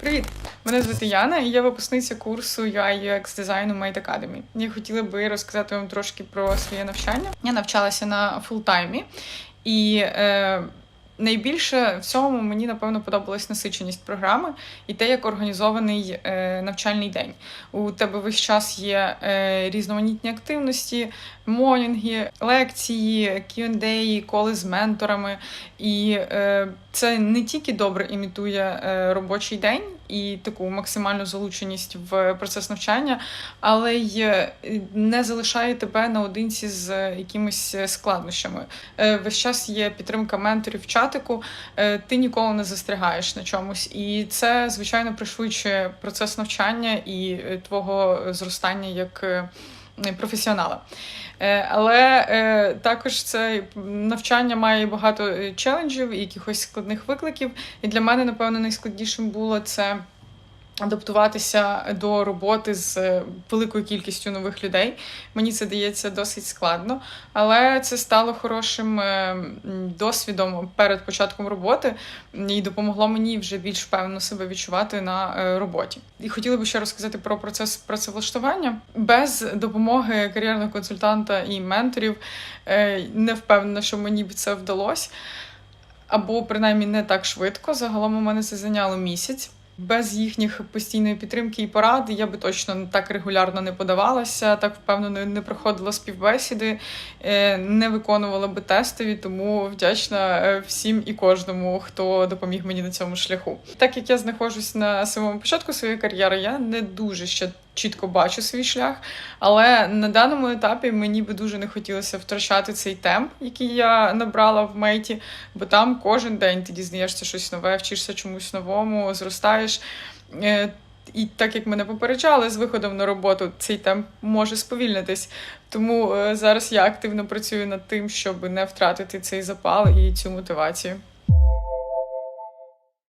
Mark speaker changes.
Speaker 1: Привіт! Мене звати Яна, і я випускниця курсу UI UX дизайну Made Academy. Я хотіла би розказати вам трошки про своє навчання. Я навчалася на фултаймі, і е, найбільше в цьому мені напевно подобалась насиченість програми і те, як організований е, навчальний день. У тебе весь час є е, різноманітні активності, монінги, лекції, Q&A, коли з менторами. І е, це не тільки добре імітує робочий день і таку максимальну залученість в процес навчання, але й е, не залишає тебе наодинці з якимись складнощами. Е, весь час є підтримка менторів в чатику, е, ти ніколи не застрягаєш на чомусь. І це, звичайно, пришвидшує процес навчання і е, твого зростання як. Е, Професіонала. Е, Але е, також це навчання має багато челенджів і якихось складних викликів. І для мене, напевно, найскладнішим було це адаптуватися до роботи з е, великою кількістю нових людей. Мені це дається досить складно, але це стало хорошим е, досвідом перед початком роботи і допомогло мені вже більш впевнено себе відчувати на е, роботі. І хотіла би ще розказати про процес працевлаштування. Без допомоги кар'єрного консультанта і менторів не впевнена, що мені б це вдалося. Або принаймні не так швидко. Загалом у мене це зайняло місяць. Без їхніх постійної підтримки і поради я би точно так регулярно не подавалася, так впевнено не проходила співбесіди, е, не виконувала би тестові, тому вдячна е, всім і кожному, хто допоміг мені на цьому шляху. Так як я знаходжусь на самому початку своєї кар'єри, я не дуже ще чітко бачу свій шлях, але на даному етапі мені би дуже не хотілося втрачати цей темп, який я набрала в мейті, бо там кожен день ти дізнаєшся щось нове, вчишся чомусь новому, зростаєш. Е, І так як мене попереджали з виходом на роботу, цей темп може сповільнитись. Тому е, зараз я активно працюю над тим, щоб не втратити цей запал і цю мотивацію.